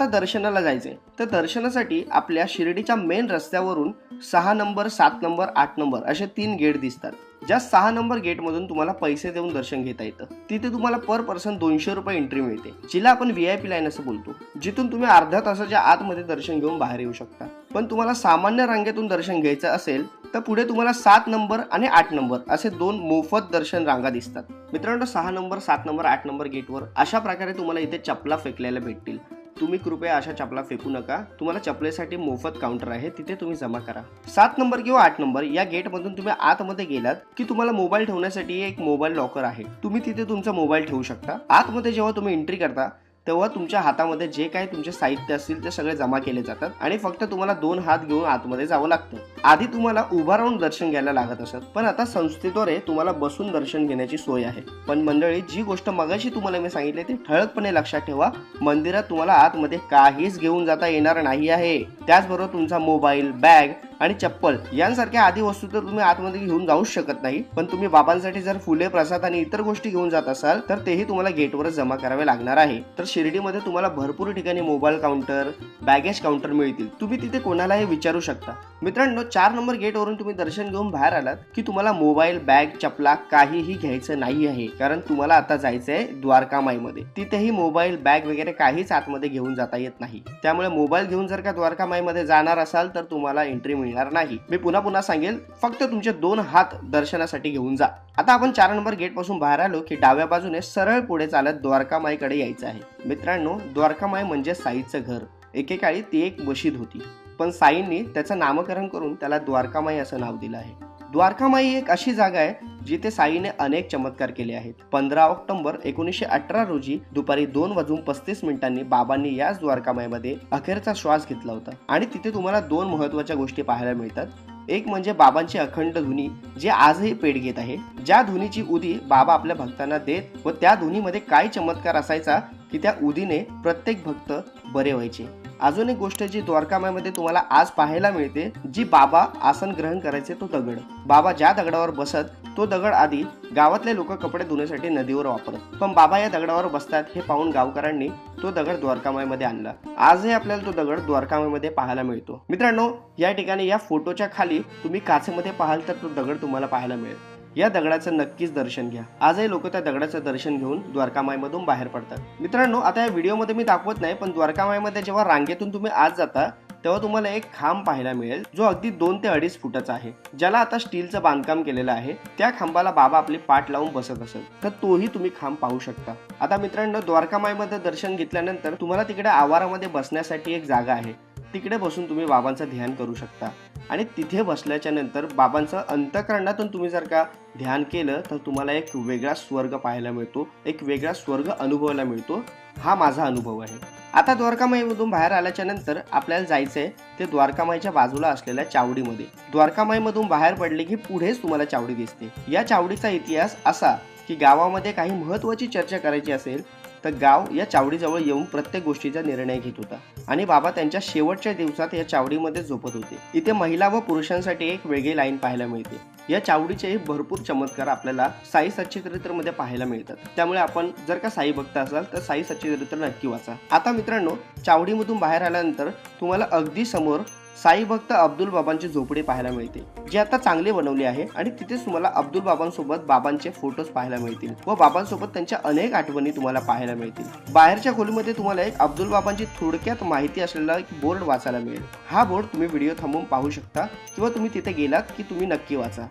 आता दर्शनाला जायचंय. तर दर्शनासाठी आपल्या शिर्डीच्या मेन रस्त्यावरून सहा नंबर सात नंबर आठ नंबर असे तीन गेट दिसतात. ज्या सहा नंबर गेटमधून तुम्हाला पैसे देऊन दर्शन घेता येतं. तिथे तुम्हाला पर पर्सन दोनशे रुपये एंट्री मिळते जिला आपण व्ही आय पी लाईन असं बोलतो. जिथून तुम्ही अर्ध्या तासाच्या आतमध्ये दर्शन घेऊन बाहेर येऊ शकता. पण तुम्हाला सामान्य रांगेतून दर्शन घ्यायचं असेल तर पुढे तुम्हाला सात नंबर आणि आठ नंबर असे दोन मोफत दर्शन रांगा दिसतात. मित्रांनो सहा नंबर सात नंबर आठ नंबर गेटवर अशा प्रकारे तुम्हाला इथे चपला फेकलेल्या भेटतील. तुम्ही कृपया अशा चपला फेकू नका. तुम्हाला चपलेसाठी मोफत काउंटर आहे तिथे तुम्ही जमा करा. सात नंबर किंवा आठ नंबर या गेटमधून तुम्ही आतमध्ये गेलात की तुम्हाला मोबाईल ठेवण्यासाठी एक मोबाईल लॉकर आहे. तुम्ही तिथे तुमचा मोबाईल ठेवू शकता. आतमध्ये जेव्हा तुम्ही एंट्री करता तेव्हा तुमच्या हातामध्ये जे काही तुमचे साहित्य असतील ते सगळे जमा केले जातात आणि फक्त तुम्हाला दोन हात घेऊन आतमध्ये जावं लागतं. आधी तुम्हाला उभा राहून दर्शन घ्यायला लागत असत पण आता संस्थेद्वारे तुम्हाला बसून दर्शन घेण्याची सोय आहे. पण मंडळी जी गोष्ट मगाशी तुम्हाला मी सांगितली ती ठळकपणे लक्षात ठेवा. मंदिरात तुम्हाला आतमध्ये काहीच घेऊन जाता येणार नाही आहे. त्याचबरोबर तुमचा मोबाईल बॅग आणि चप्पल यांसारख्या आदी वस्तू तर तुम्ही आतमध्ये घेऊन जाऊच शकत नाही. पण तुम्ही बाबांसाठी जर फुले प्रसाद आणि इतर गोष्टी घेऊन जात असाल तर तेही तुम्हाला गेटवरच जमा करावे लागणार आहे. तर शिर्डीमध्ये तुम्हाला भरपूर ठिकाणी मोबाईल काउंटर बॅगेज काउंटर मिळतील. तुम्ही तिथे कोणालाही विचारू शकता. मित्रांनो चार नंबर गेटवरून तुम्ही दर्शन घेऊन बाहेर आलात की तुम्हाला मोबाईल बॅग चपला काहीही घ्यायचं नाही आहे. कारण तुम्हाला आता जायचंय द्वारकामाईमध्ये. तिथेही मोबाईल बॅग वगैरे काहीच आतमध्ये घेऊन जाता येत नाही. त्यामुळे मोबाईल घेऊन जर का द्वारकामाईमध्ये जाणार असाल तर तुम्हाला एंट्री मिळणार नाही. मी पुन्हा पुन्हा सांगेल फक्त तुमचे दोन हात दर्शनासाठी घेऊन जा. आता आपण चार नंबर गेटपासून बाहेर आलो की डाव्या बाजूने सरळ पुढे चालत द्वारकामाईकडे यायचं आहे. मित्रांनो द्वारकामाई म्हणजे साईचं घर. एकेकाळी ती एक मशीद होती. पण साईंनी त्याचं नामकरण करून त्याला द्वारकामाई असं नाव दिलं आहे. द्वारकामाई एक अशी जागा आहे जिथे साईने अनेक चमत्कार केले आहेत. पंधरा ऑक्टोबर एकोणीसशे अठरा रोजी दुपारी दोन वाजून पस्तीस मिनिटांनी बाबांनी याच द्वारकामाईमध्ये अखेरचा श्वास घेतला होता. आणि तिथे तुम्हाला दोन महत्त्वाच्या गोष्टी पाहायला मिळतात. एक म्हणजे बाबांची अखंड धुनी जे आजही पेट घेत आहे. ज्या धुनीची उदी बाबा आपल्या भक्तांना देत व त्या धुनीमध्ये काय चमत्कार असायचा की त्या उदीने प्रत्येक भक्त बरे व्हायचे. अजून एक गोष्ट जी द्वारकामाईमध्ये तुम्हाला आज पाहायला मिळते जी बाबा आसन ग्रहण करायचे तो दगड. बाबा ज्या दगडावर बसत तो दगड आधी गावातले लोक कपडे धुण्यासाठी नदीवर वापरत. पण बाबा या दगडावर बसतात हे पाहून गावकऱ्यांनी तो दगड द्वारकामाईमध्ये आणला. आजही आपल्याला तो दगड द्वारकामाईमध्ये पाहायला मिळतो. मित्रांनो या ठिकाणी या फोटोच्या खाली तुम्ही काचेमध्ये पाहाल तर तो दगड तुम्हाला पाहायला मिळेल. या दगडाचं नक्कीच दर्शन घ्या. आजही लोक त्या दगडाचं दर्शन घेऊन द्वारकामाईमधून बाहेर पडतात. मित्रांनो आता या व्हिडिओमध्ये मी दाखवत नाही पण द्वारकामाईमध्ये जेव्हा रांगेतून तुम्ही आज जाता तेव्हा तुम्हाला एक खांब पाहायला मिळेल जो अगदी दोन ते अडीच फुटाचा आहे. ज्याला आता स्टीलचं बांधकाम केलेलं आहे. त्या खांबाला बाबा आपली पाठ लावून बसत असेल. तर तोही तुम्ही खांब पाहू शकता. आता मित्रांनो द्वारकामाईमध्ये दर्शन घेतल्यानंतर तुम्हाला तिकडे आवारामध्ये बसण्यासाठी एक जागा आहे. तिकडे बसून तुम्ही बाबांचं ध्यान करू शकता. आणि तिथे बसल्याच्या नंतर बाबांचं अंतकरणातून तुम्ही जर का ध्यान केलं तर तुम्हाला एक वेगळा स्वर्ग पाहायला मिळतो एक वेगळा स्वर्ग अनुभवायला मिळतो. हा माझा अनुभव आहे. आता द्वारकामाईमधून बाहेर आल्याच्यानंतर आपल्याला जायचंय ते द्वारकामाईच्या बाजूला असलेल्या चावडीमध्ये. द्वारकामाईमधून बाहेर पडले की पुढेच तुम्हाला चावडी दिसते. या चावडीचा इतिहास असा की गावामध्ये काही महत्वाची चर्चा करायची असेल तर गाव या चावडीजवळ येऊन प्रत्येक गोष्टीचा निर्णय घेत होता. आणि बाबा त्यांच्या शेवटच्या दिवसात या चावडीमध्ये झोपत होते. इथे महिला व पुरुषांसाठी एक वेगळी लाईन पाहायला मिळते. या चावडीचे भरपूर चमत्कार आपल्याला साई सच्चित्रित्रमध्ये पाहायला मिळतात. त्यामुळे आपण जर का साई भक्त असाल तर साई सच्चित्रित्र नक्की वाचा. आता मित्रांनो चावडीमधून बाहेर आल्यानंतर तुम्हाला अगदी समोर साई भक्त अब्दुल बाबांची झोपडे पाहायला मिळते जे आता चांगले बनवले आहे आणि तिथेच तुम्हाला अब्दुल बाबांसोबत बाबांचे फोटोज पाहायला मिळतील व बाबांसोबत त्यांच्या अनेक आठवणी तुम्हाला पाहायला मिळतील. बाहेरच्या खोलीमध्ये तुम्हाला एक अब्दुल बाबांची थोडक्यात माहिती असलेला एक बोर्ड वाचायला मिळेल. हा बोर्ड तुम्ही व्हिडिओ थांबवून पाहू शकता किंवा तुम्ही तिथे गेलात की तुम्ही नक्की वाचा.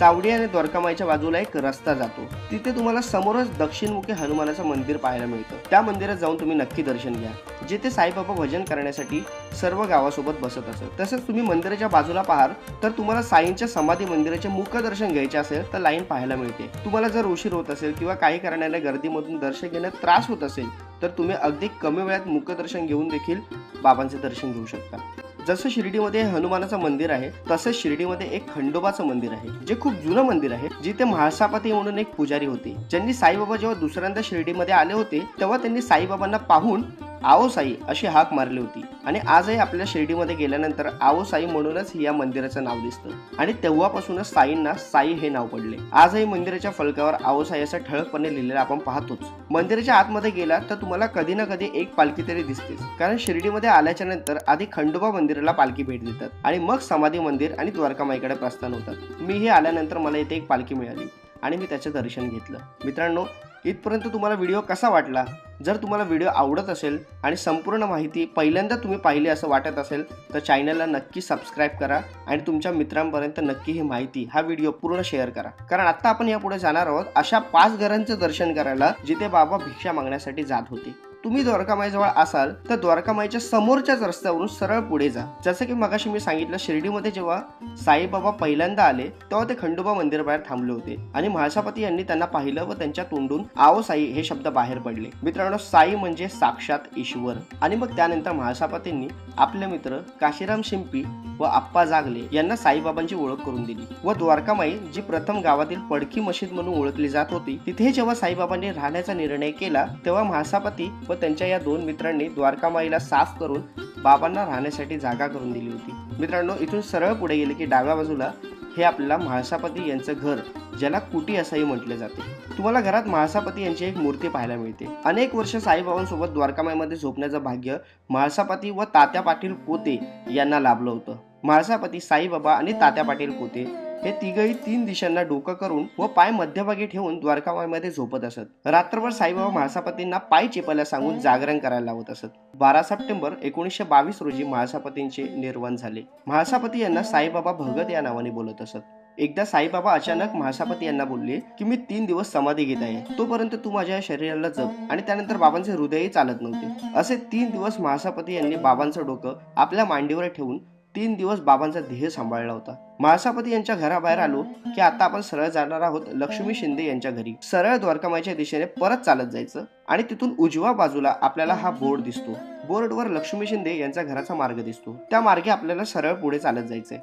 चावडी आणि द्वारकामाईच्या बाजूला एक रस्ता जातो. तिथे तुम्हाला समोरच दक्षिणमुखी हनुमानाचं मंदिर पाहायला मिळतं. त्या मंदिरात जाऊन तुम्ही नक्की दर्शन घ्या. जिथे साईबाबा भजन करण्यासाठी सर्व गावासोबत बसत असत. तसंच तुम्ही मंदिराच्या बाजूला पाहाल तर तुम्हाला साईंच्या समाधी मंदिराचे मुखदर्शन घ्यायचे असेल तर लाईन पाहायला मिळते. तुम्हाला जर उशीर होत असेल किंवा काही कारणाने गर्दीमधून दर्शन घेण्यात त्रास होत असेल तर तुम्ही अगदी कमी वेळात मुखदर्शन घेऊन देखील बाबांचे दर्शन घेऊ शकता. जसं शिर्डीमध्ये हनुमानाचं मंदिर आहे तसंच शिर्डीमध्ये एक खंडोबाचं मंदिर आहे जे खूप जुनं मंदिर आहे जिथे म्हाळसापती म्हणून एक पुजारी होते. ज्यांनी साईबाबा जेव्हा दुसऱ्यांदा शिर्डीमध्ये आले होते तेव्हा त्यांनी साईबाबांना पाहून आओ साई अशी हाक मारली होती. आणि आजही आपल्या शिर्डीमध्ये गेल्यानंतर आओ साई म्हणूनच या मंदिराचं नाव दिसतं. आणि तेव्हापासूनच साईंना साई हे नाव पडले. आजही मंदिराच्या फलकावर आओ साई असं ठळकपणे लिहिलेलं आपण पाहतोच. मंदिराच्या आतमध्ये गेला तर तुम्हाला कधी ना कधी एक पालखी तरी दिसतेच. कारण शिर्डीमध्ये आल्याच्यानंतर आधी खंडोबा मंदिराला पालखी भेट देतात. आणि मग समाधी मंदिर आणि द्वारकामाईकडे प्रस्थान होतात. मीही आल्यानंतर मला इथे एक पालखी मिळाली. आणि मी त्याचं दर्शन घेतलं. मित्रांनो इथपर्यंत तुम्हाला व्हिडिओ कसा वाटला? जर तुम्हाला व्हिडिओ आवडत असेल आणि संपूर्ण माहिती पहिल्यांदा तुम्ही पाहिली असं वाटत असेल तर चॅनलला नक्की सबस्क्राईब करा आणि तुमच्या मित्रांपर्यंत नक्की ही माहिती हा व्हिडिओ पूर्ण शेअर करा. कारण आत्ता आपण यापुढे जाणार आहोत अशा पाच घरांचं दर्शन करायला जिथे बाबा भिक्षा मागण्यासाठी जात होते. तुम्ही द्वारकामाईजवळ असाल तर द्वारकामाईच्या समोरच्याच रस्त्यावरून सरळ पुढे जा. जसं की मगाशी मी सांगितलं शिर्डीमध्ये जेव्हा साईबाबा पहिल्यांदा आले तेव्हा ते खंडोबा मंदिराबाहेर थांबले होते. आणि म्हाळसापती यांनी त्यांना पाहिलं व त्यांच्या तोंडून आओ साई हे शब्द बाहेर पडले. मित्रांनो साई म्हणजे साक्षात ईश्वर. आणि मग त्यानंतर म्हाळसापतींनी आपले मित्र काशीराम शिंपी व आप्पा जागले यांना साईबाबांची ओळख करून दिली. व द्वारकामाई जी प्रथम गावातील पडकी मशीद म्हणून ओळखली जात होती तिथे जेव्हा साईबाबांनी राहण्याचा निर्णय केला तेव्हा म्हाळसापती व त्यांच्या या दोन मित्रांनी द्वारकामाईला साफ करून बाबांना राहण्यासाठी जागा करून दिली होती. मित्रांनो इथून सरळ पुढे गेले की डाव्या बाजूला हे आपल्याला म्हाळसापती यांचं घर ज्याला कुटी असंही म्हटले जाते. तुम्हाला घरात म्हाळसापती यांची एक मूर्ती पाहायला मिळते. अनेक वर्ष साईबाबांसोबत द्वारकामाईमध्ये झोपण्याचं भाग्य म्हाळसापती व तात्या पाटील कोते यांना लाभलं होतं. म्हाळसापती साईबाबा आणि तात्या पाटील कोते हे तिघही तीन दिशांना डोकं करून व पाय मध्यभागी ठेवून द्वारकामाईमध्ये झोपत असत. रात्रभर साईबाबा महासापतींना पाय चेपायला सांगून जागरण करायला लावत असत. बारा सप्टेंबर एकोणीसशे बावीस रोजी महासापतींचे निर्वाण झाले. महासापती यांना साईबाबा भगत या नावाने बोलत असत. एकदा साईबाबा अचानक महासापती यांना बोलले की मी तीन दिवस समाधी घेत आहे. तोपर्यंत तू माझ्या शरीराला जप आणि त्यानंतर बाबांचे हृदयही चालत नव्हते. असे तीन दिवस महासापती यांनी बाबांचं डोकं आपल्या मांडीवर ठेवून तीन दिवस बाबांचा ध्येय सांभाळला होता. म्हाळसापती यांच्या घराबाहेर आलो की आता आपण सरळ जाणार आहोत लक्ष्मी शिंदे यांच्या घरी. सरळ द्वारकामाईच्या दिशेने परत चालत जायचं आणि तिथून उजव्या बाजूला आपल्याला हा बोर्ड दिसतो. बोर्डवर लक्ष्मी शिंदे यांचा घराचा मार्ग दिसतो. त्या मार्गे आपल्याला सरळ पुढे चालत जायचंय.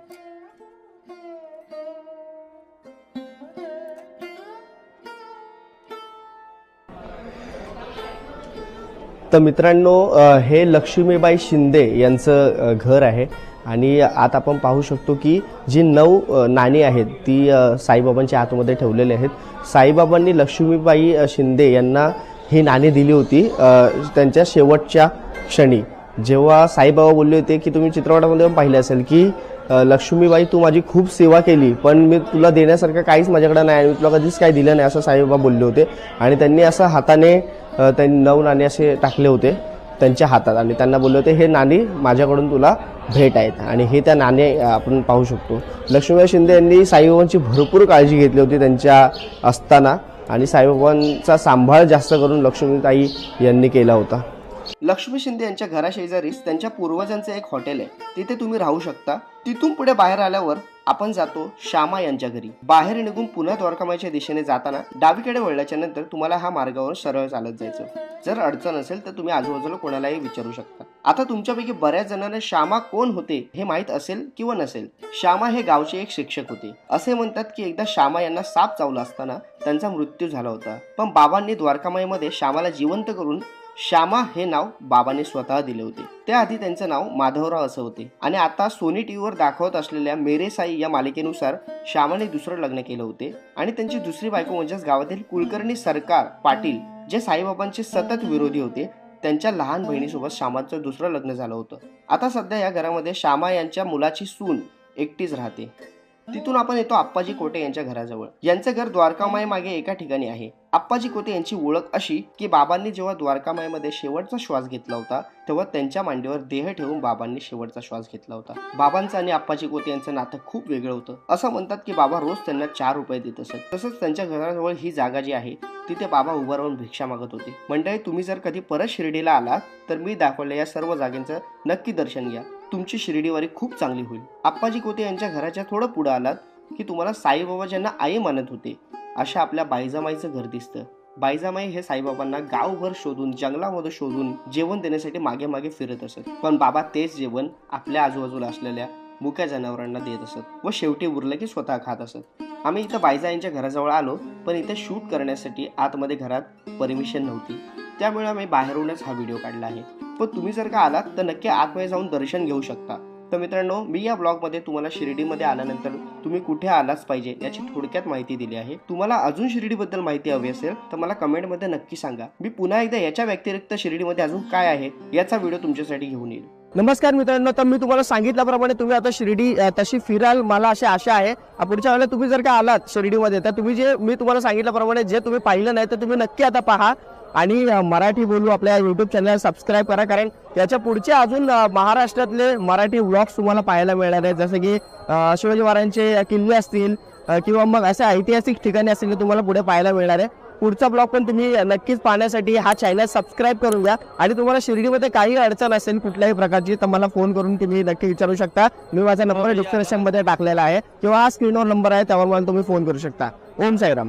तर मित्रांनो हे लक्ष्मीबाई शिंदे यांचं घर आहे. आणि आत आपण पाहू शकतो की जी नऊ नाणी आहेत ती साईबाबांच्या आतमध्ये ठेवलेली आहेत. साईबाबांनी लक्ष्मीबाई शिंदे यांना ही नाणी दिली होती त्यांच्या शेवटच्या क्षणी. जेव्हा साईबाबा बोलले होते की तुम्ही चित्रपटामध्ये पण पाहिले असेल की लक्ष्मीबाई तू माझी खूप सेवा केली पण मी तुला देण्यासारखं काहीच माझ्याकडे नाही आणि मी तुला कधीच काही दिलं नाही असं साईबाबा बोलले होते. आणि त्यांनी असं हाताने त्यांनी नऊ नाणे असे टाकले होते त्यांच्या हातात. आणि त्यांना बोलले होते हे नाणी माझ्याकडून तुला भेट आहेत. आणि हे त्या नाणे आपण पाहू शकतो. लक्ष्मीबाई शिंदे यांनी साईबाबांची भरपूर काळजी घेतली होती त्यांच्या असताना. आणि साईबाबांचा सांभाळ जास्त करून लक्ष्मीताई यांनी केला होता. लक्ष्मी शिंदे यांच्या घराशेजारीच त्यांच्या पूर्वजांचं एक हॉटेल आहे. तिथे तुम्ही राहू शकता. तिथून पुढे बाहेर आल्यावर आपण जातो श्यामा यांच्या घरी. बाहेर निघून पुन्हा द्वारकामाईच्या दिशेने जाताना डावीकडे वळल्याच्या नंतर तुम्हाला हा मार्गावर सरळ चालत जायचं. जर अडचण असेल तर तुम्ही आजूबाजूला कोणालाही विचारू शकता. आता तुमच्यापैकी बऱ्याच जणांना श्यामा कोण होते हे माहीत असेल किंवा नसेल? श्यामा हे गावचे एक शिक्षक होते. असे म्हणतात की एकदा श्यामा यांना साप चावला असताना त्यांचा मृत्यू झाला होता. पण बाबांनी द्वारकामाईमध्ये श्यामाला जिवंत करून श्यामा हे नाव बाबाने स्वतः दिले होते. त्याआधी त्यांचं नाव माधवराव असं होते. आणि आता सोनी टीव्हीवर दाखवत असलेल्या मेरे साई या मालिकेनुसार श्यामाने दुसरं लग्न केलं होते. आणि त्यांची दुसरी बायको म्हणजेच गावातील कुलकर्णी सरकार पाटील जे साईबाबांचे सतत विरोधी होते त्यांच्या लहान बहिणीसोबत श्यामाचं दुसरं लग्न झालं होतं. आता सध्या या घरामध्ये श्यामा यांच्या मुलाची सून एकटीच राहते. तिथून आपण येतो आप्पाजी कोटे यांच्या घराजवळ. यांचं घर द्वारकामाई मागे एका ठिकाणी आहे. आप्पाजी कोटे यांची ओळख अशी की बाबांनी जेव्हा द्वारकामाईमध्ये शेवटचा श्वास घेतला होता तेव्हा त्यांच्या मांडीवर देह ठेवून बाबांनी शेवटचा श्वास घेतला होता. बाबांचं आणि आप्पाजी कोटे यांचं नातं खूप वेगळं होतं. असं म्हणतात की बाबा रोज त्यांना चार रुपये देत असत. तसंच त्यांच्या घराजवळ ही जागा जी आहे तिथे बाबा उभं राहून भिक्षा मागत होते. मंडळी तुम्ही जर कधी परत शिर्डीला आलात तर मी दाखवलेल्या या सर्व जागेचं नक्की दर्शन घ्या. तुमची शिर्डीवारी खूप चांगली होईल. आप्पाजी कोते यांच्या घराच्या थोडं पुढं आलात की तुम्हाला साईबाबा ज्यांना आई मानत होते. अशा आपल्या बायजामाईचं घर दिसतं. बायजामाई हे साईबाबांना गावभर शोधून जंगलामध्ये शोधून जेवण देण्यासाठी मागे मागे फिरत असत. पण बाबा तेच जेवण आपल्या आजूबाजूला असलेल्या मुक्या जनावरांना देत असत व शेवटी उरलं की स्वतः खात असत. आम्ही इथं बायजा यांच्या घराजवळ आलो पण इथे शूट करण्यासाठी आतमध्ये घरात परमिशन नव्हती. त्यामुळे आम्ही बाहेरूनच हा व्हिडिओ काढला आहे. पण तुम्ही जर का आलात तर नक्की आतमध्ये जाऊन दर्शन घेऊ शकता. तर मित्रांनो मी या ब्लॉगमध्ये तुम्हाला शिर्डीमध्ये आल्यानंतर तुम्ही कुठे आलाच पाहिजे याची थोडक्यात माहिती दिली आहे. तुम्हाला अजून शिर्डीबद्दल माहिती हवी असेल तर मला कमेंटमध्ये नक्की सांगा. मी पुन्हा एकदा याच्या व्यतिरिक्त शिर्डीमध्ये अजून काय आहे याचा व्हिडिओ तुमच्यासाठी घेऊन येईल. नमस्कार मित्रांनो तर मी तुम्हाला सांगितल्याप्रमाणे तुम्ही आता शिर्डी तशी फिराल मला अशी आशा आहे. पुढच्या वेळेला तुम्ही जर का आलात शिर्डीमध्ये तर तुम्ही जे मी तुम्हाला सांगितल्याप्रमाणे जे तुम्ही पाहिलं नाही तर तुम्ही नक्की आता पहा. आणि मराठी बोलू आपल्या युट्यूब चॅनल सबस्क्राईब करा कारण त्याच्या पुढचे अजून महाराष्ट्रातले मराठी व्लॉग्स तुम्हाला पाहायला मिळणार आहेत. जसं की शिवाजी महाराजांचे किल्ले असतील किंवा मग असे ऐतिहासिक ठिकाणे असतील ते तुम्हाला पुढे पाहायला मिळणार आहे. पुढचा ब्लॉग पण तुम्ही नक्कीच पाहण्यासाठी हा चॅनल सबस्क्राईब करून घ्या. आणि तुम्हाला शिर्डीमध्ये काही अडचण असेल कुठल्याही प्रकारची तर मला फोन करून तुम्ही नक्की विचारू शकता. मी माझा नंबर डिस्क्रिप्शनमध्ये टाकलेला आहे. किंवा हा स्क्रीनवर नंबर आहे त्यावर मला तुम्ही फोन करू शकता. ओम साईराम.